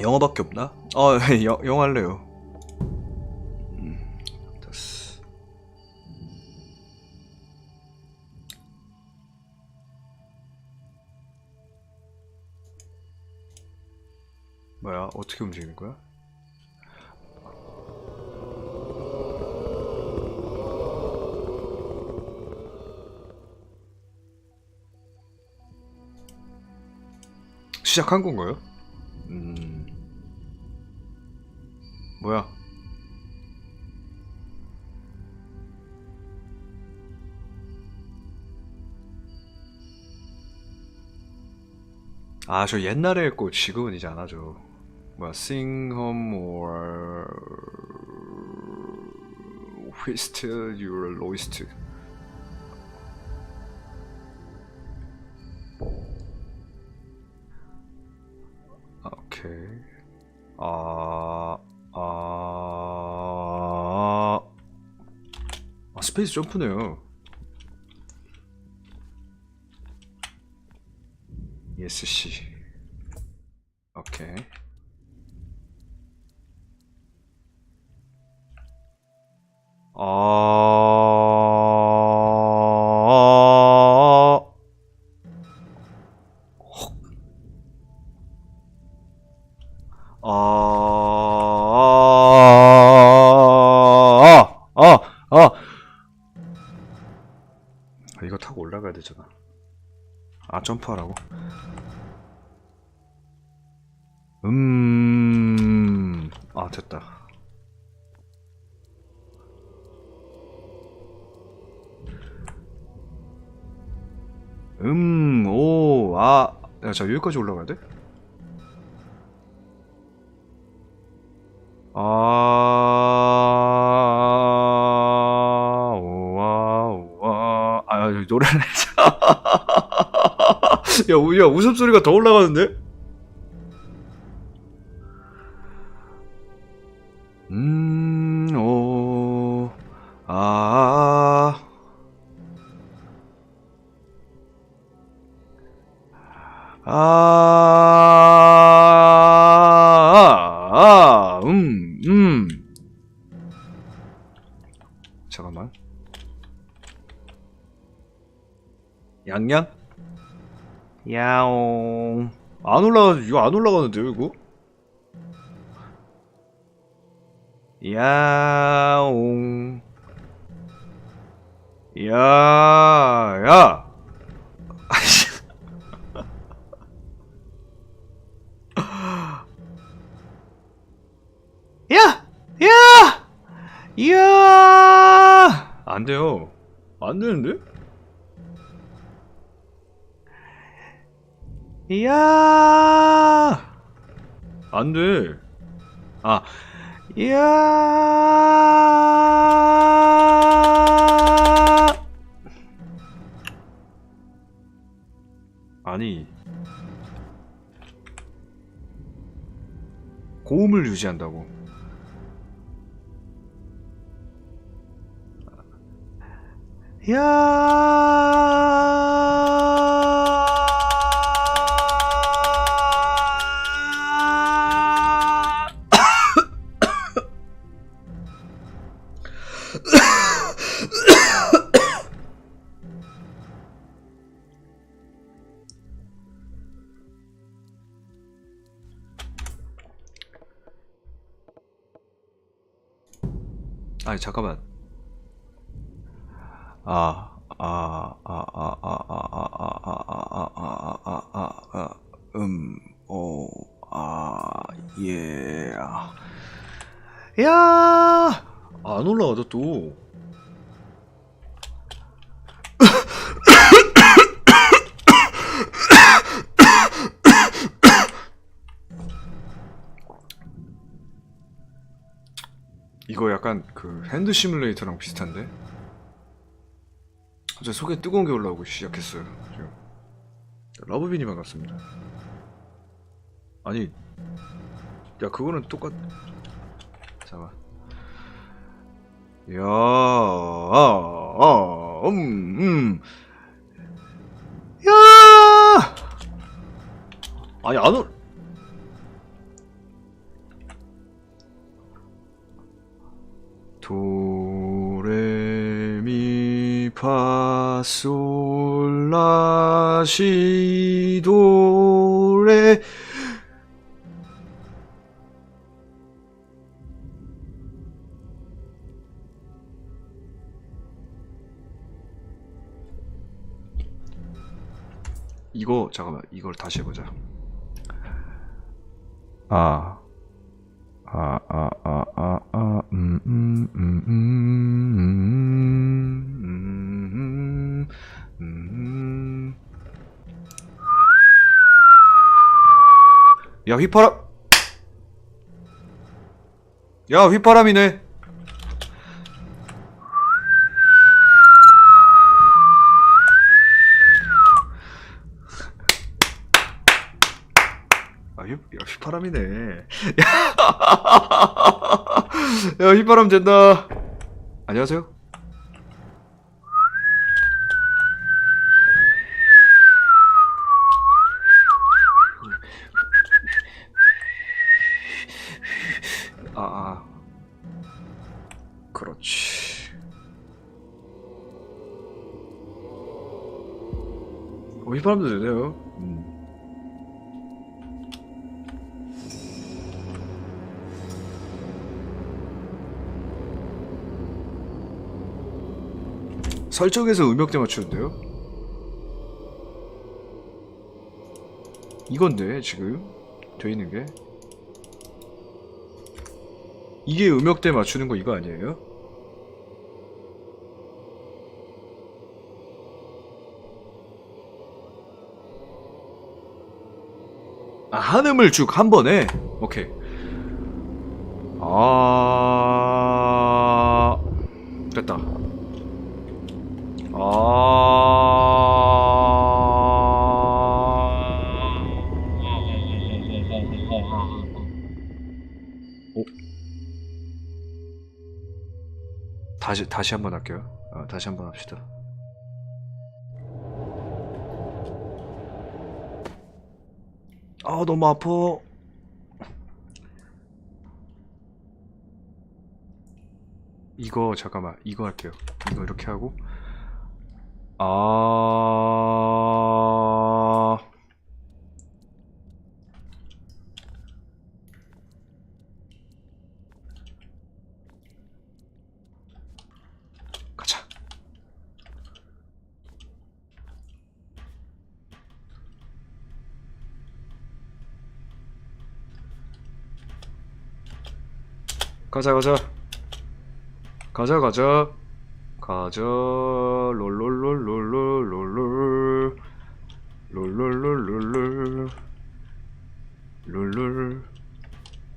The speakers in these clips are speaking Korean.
영어밖에 없나? 어, 영, 영어 할래요. 음. 뭐야? 어떻게 움직이는 거야? 시작한 건가요? 뭐야? 아, 저 옛날에 했고 지금은 이제 안 하죠. 뭐야, sing home or whist your lowest. 스페이스 점프네요. ESC. 오케이. 음, 아, 됐다. 음, 오, 아, 야, 자, 여기까지 올라가야 돼? 아, 우와, 우와. 아, 노래를 해자. 야, 우- 야, 웃음소리가 더 올라가는데? 잠깐만. 양양? 야옹. 안 올라가, 이거 안 올라가는데요, 이거? 야옹. 야, 야. 아이씨. 야! 야! 야! 안 돼요. 안 되는데? 야! 안 돼. 아, 야! 아니. 고음을 유지한다고. 야! 아니 잠깐만. 아, 아, 아, 아, 아, 아, 아, 아, 아, 아, 아, 아, 아, 아, 음, 오, 아, 예, 아. 야, 안 올라가죠 또. 이거 약간 그 핸드 시뮬레이터랑 비슷한데? 갑자기 속에 뜨거운 게 올라오고 시작했어요. 지금. 러브빈이 반갑습니다. 아니, 야 그거는 똑같. 잠깐. 야, 아, 아, 음, 음. 야. 아니 안 올. 도. 파솔라시도레 이거 잠깐만 이걸 다시 해보자. 아. 아, 아, 아, 아, 아, 음, 음, 음, 음, 야, 휘파람! 야, 휘파람이네! 아, 휘, 야, 휘파람이네. 야, 휘바람 된다. 안녕하세요. 어, 휘바람도 되네요. 음. 설정에서 음역대 맞추는데요? 이건데 지금 돼 있는 게 이게 음역대 맞추는 거 이거 아니에요? 아 한음을 쭉 한 번에 오케이 아 됐다 아. 오. 다시 다시 한번 할게요. 아, 다시 한번 합시다. 아 너무 아파. 이거 잠깐만 이거 할게요. 이거 이렇게 하고 아 가자. 가자 가자. 가자 가자. 가자. 롤롤롤롤롤롤롤 롤롤롤롤롤 롤롤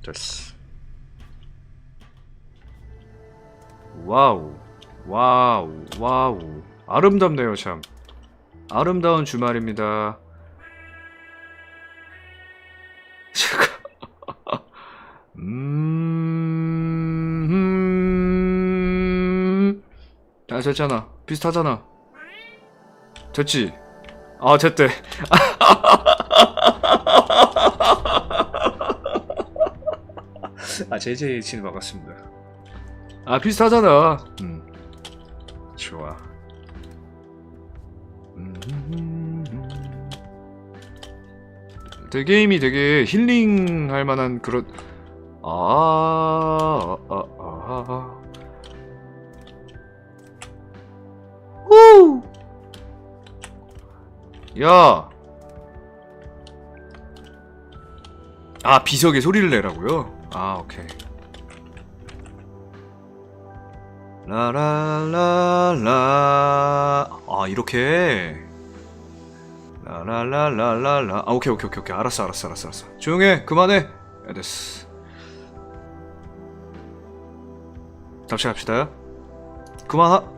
됐어 와우. 와우 와우. 아름답네요 참. 아름다운 주말입니다 됐잖아. 비슷하잖아. 됐지? 아 됐대. 아 JJ 친 반갑습니다. 아 비슷하잖아. 음. 좋아. 음. 되게 게임이 되게 힐링할 만한 그런 아, 아, 아, 아. 후! 야! 아, 비석에 소리를 내라고요? 아, 오케이. 라라라라. 아, 이렇게. 라라라라라라. 아, 오케이, 오케이, 오케이, 오케이. 알았어, 알았어, 알았어, 알았어. 조용해. 그만해. 야, 됐어. 다시 합시다. 그만 하.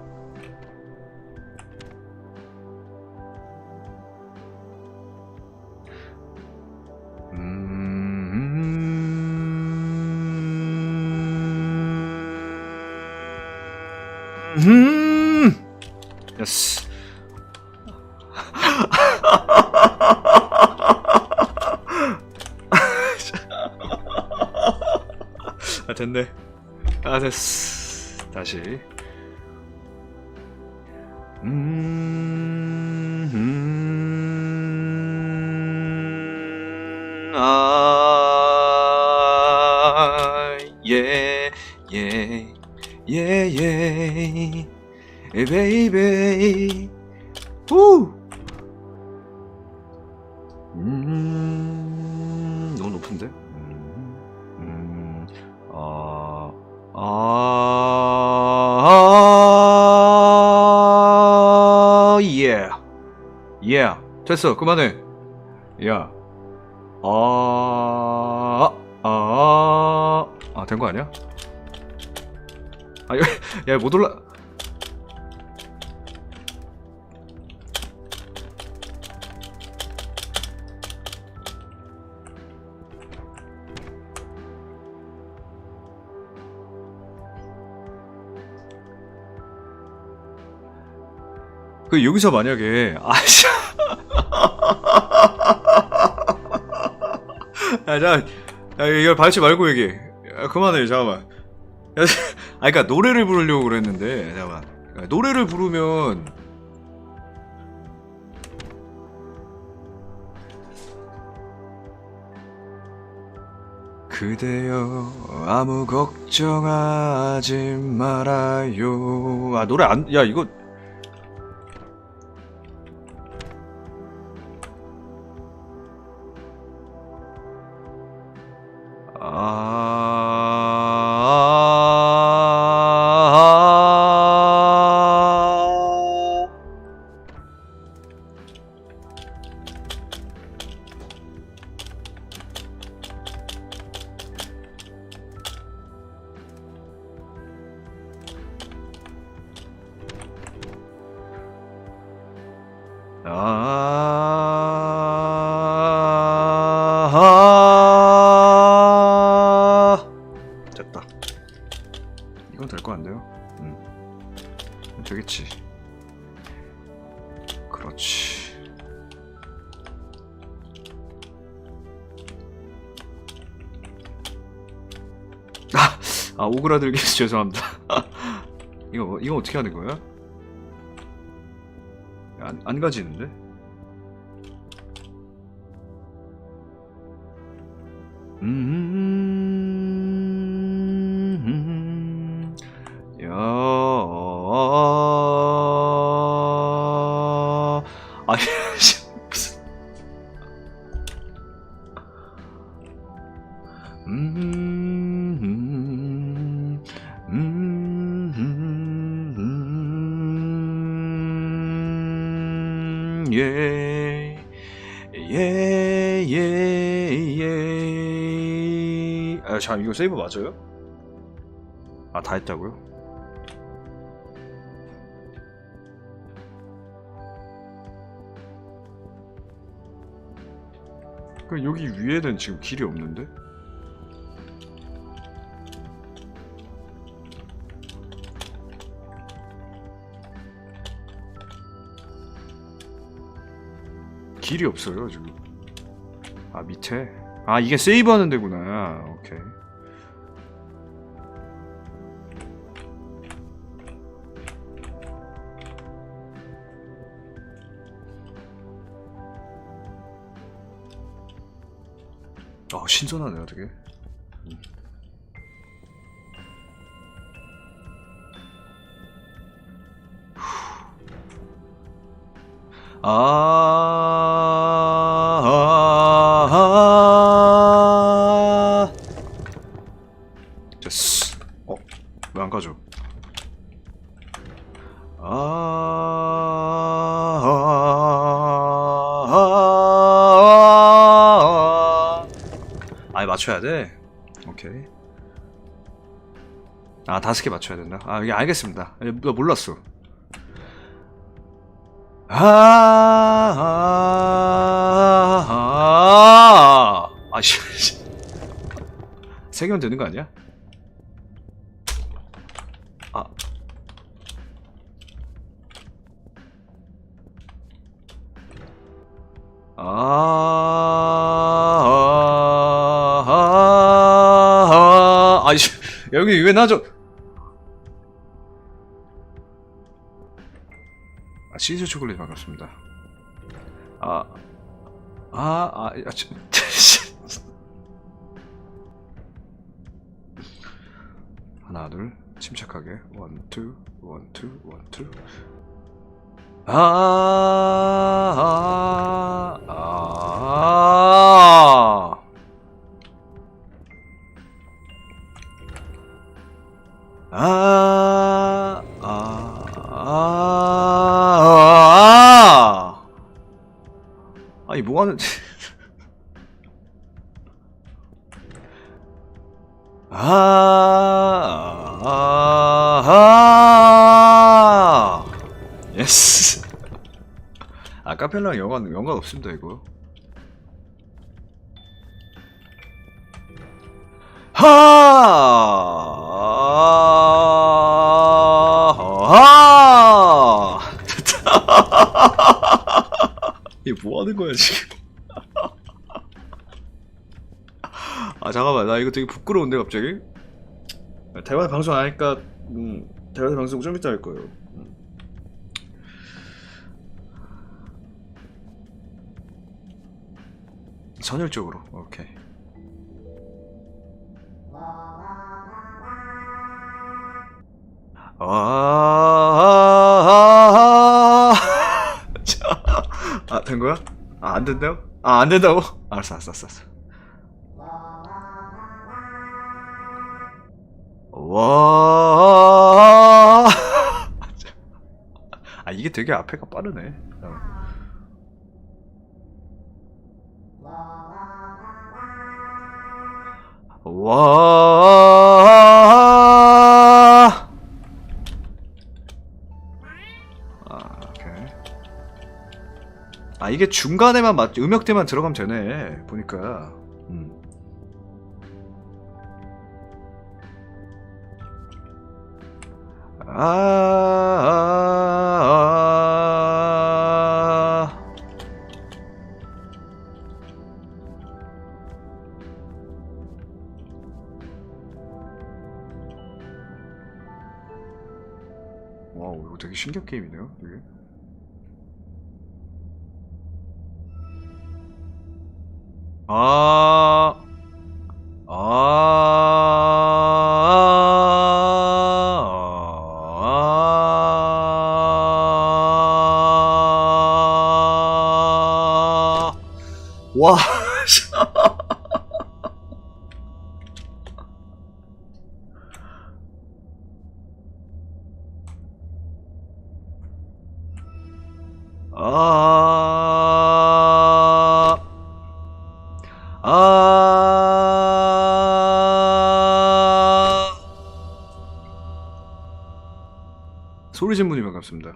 됐어. 다시. 음, 음, 아, 예, 예, 예, 예, 베이베이, 후! 음, 너무 높은데? 아, 아, 예, 예, 됐어, 그만해. 야, 아, 아, 아, 된 거 아니야? 아, 야, 야, 못 올라. 그 여기서 만약에 아씨 야, 자, 야, 이걸 밟지 말고 얘기. 야, 그만해, 잠깐만. 야, 아, 그니까 노래를 부르려고 그랬는데, 잠깐만. 야, 노래를 부르면 그대여 아무 걱정하지 말아요. 아 노래 안, 야 이거 아... 오그라들게 해서 죄송합니다. 이거 이거 어떻게 하는 거야? 안, 안 가지는데? 음, 야, 아니, 무슨. 음, 예, 예, 예, 예. 아, 잠 이거 세이브 맞아요? 아, 다 했다고요? 그 여기 위에는 지금 길이 없는데? 길이 없어요 지금. 아 밑에? 아 이게 세이브 하는 데구나. 오케이. 아 신선하네요 되게. 음. 아, 맞춰야 돼. 오케이. 아 다섯 개 맞춰야 된다. 아 이게 알겠습니다. 나 몰랐어. 아, 아, 아, 아, 씨, 씨. 세 개면 되는 거 아니야? 아, 아, 여기 왜 나죠? 아, 시즈 초콜릿 반갑습니다. 아, 아, 아, 아 저, 하나, 둘, 침착하게. 원, 투, 원, 투, 원, 투. 아, 아, 아. 아, 아, 아, 아. 아 니, 뭐 하는, 아, 아, 아. 예스. 아, 카펠랑 연관, 연관 없습니다, 이거. 이게 뭐 하는 거야, 지금? 아, 잠깐만. 나 이거 되게 부끄러운데, 갑자기? 대화 방송 안 하니까, 음, 대화 방송 좀 이따 할 거예요. 음. 선열적으로, 오케이. 아, 아, 된 거야? 아, 안 된다고? 아, 안 된다고? 알았어, 알았어, 알았어. 알았어. 와, 아, 이게 되게 앞에가 빠르네. 어. 와, 이게 중간에만 맞, 음역대만 들어가면 되네. 보니까. 음. 아, 아, 아. 와우, 이거 되게 신기한 게임이네요, 되게. 아, 아, 와, 아, 소리 신문이 반갑습니다.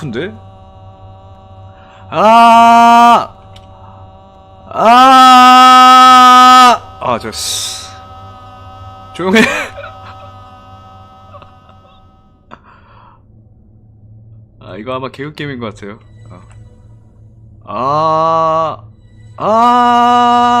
높은데? 아, 아, 아, 저, 씨. 조용해. 아, 이거 아마 개그 게임인 것 같아요. 어. 아, 아,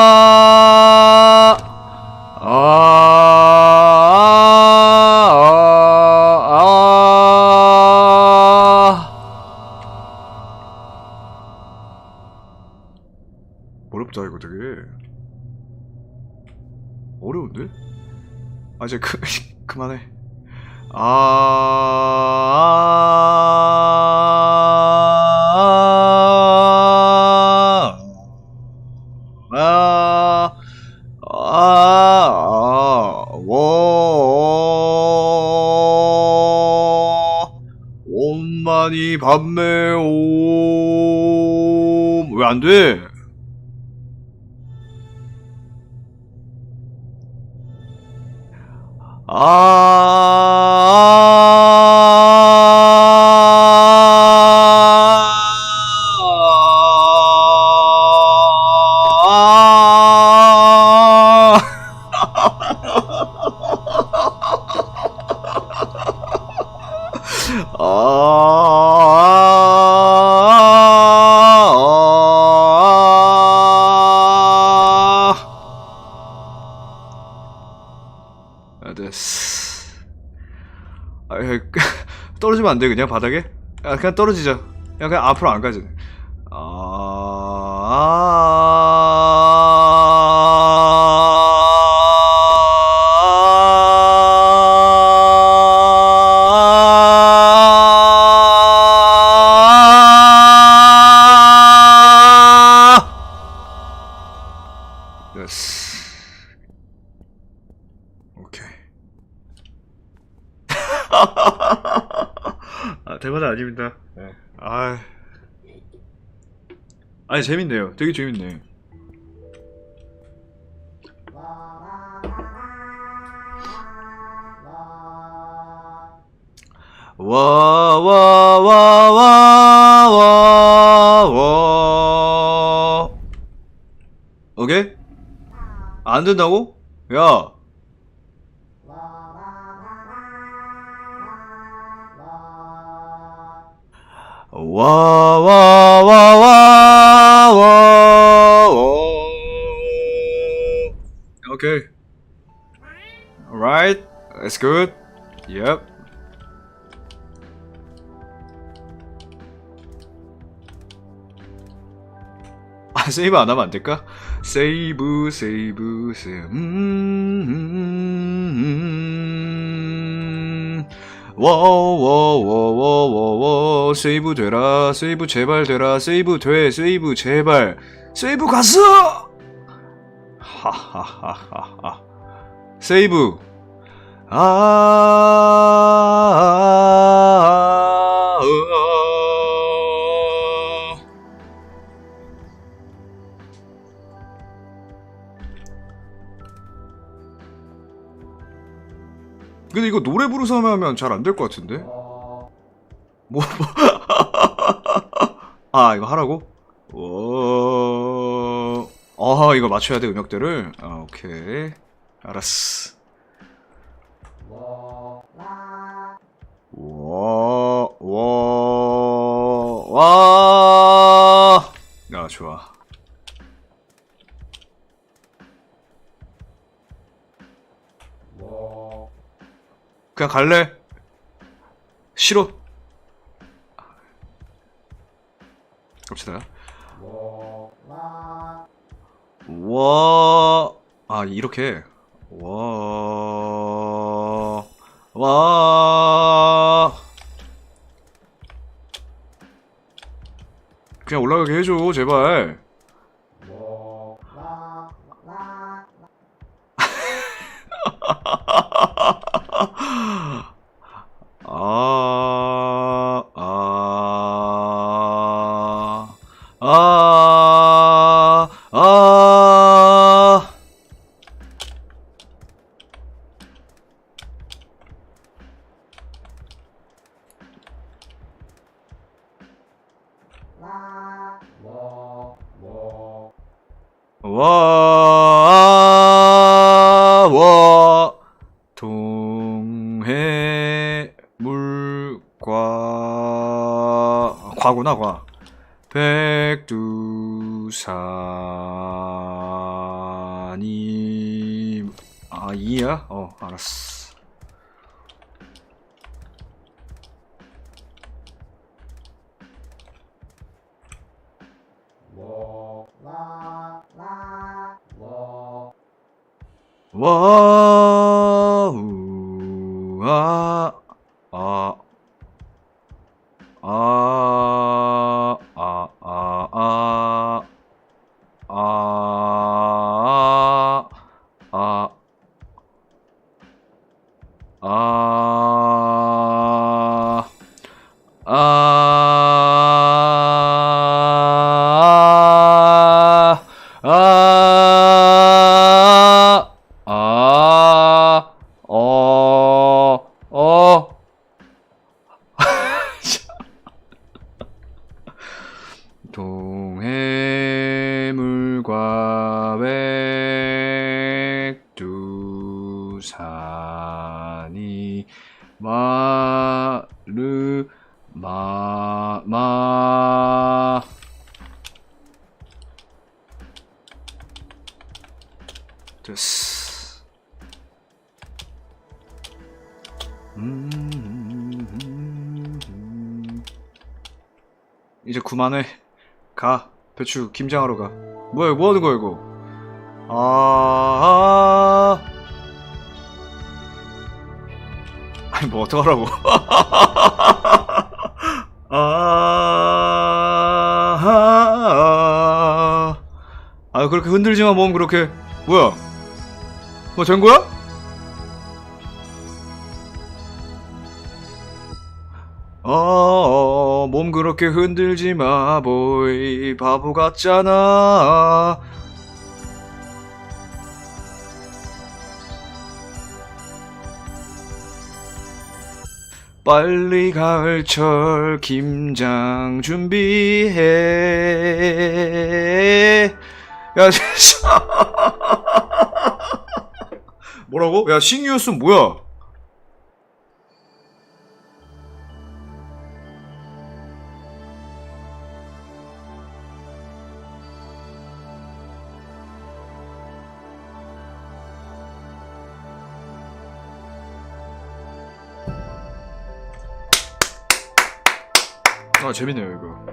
어려운데? 아 이제 그 그만해 아, 아, 아, 아, 워, 온만이 밤매 옴, 왜안 돼? 아. 떨어지면 안 돼, 그냥 바닥에? 야, 그냥 떨어지자. 야, 그냥 앞으로 안 가지. 아닙니다. 네. 아, 아니 재밌네요. 되게 재밌네. 와와와와와와 오케이? 안 된다고? 야. 와와와와와 Okay. Alright. That's good. Yep. 아, 세이브 안 하면 안 될까? 세이브, 세이브, 세이브. 음, 음, 음. 워워워워워워. 세이브 되라 세이브 제발 되라 세이브 돼 세이브 제발. 세이브 갔어! 하하하하하. 세이브. 아 으아. 근데 이거 노래 부르서 하면 잘 안 될 것 같은데? 뭐, 뭐. 아, 이거 하라고? 오. 아, 이거 맞춰야 돼, 음역대를? 아, 오케이. 알았어. 와, 와, 와. 야, 좋아. 그냥 갈래? 싫어. 갑시다. 와, 아, 이렇게. 와, 와. 그냥 올라가게 해줘, 제발. Whoa. Ah. 백두산이 마르 마, 마. 됐어. 음, 이제 그만해. 가. 배추 김장하러 가. 뭐야, 뭐 하는 거야, 이거? 아, 뭐 어떡하라고. 아, 아, 아, 그렇게 흔들지 마, 몸 그렇게. 뭐야? 뭐 된 거야? 어, 몸 그렇게 흔들지 마, 보이. 바보 같잖아. 빨리 가을철 김장 준비해. 야, 진짜. 뭐라고? 야, 신규스 뭐야? 재밌네요, 이거. 음.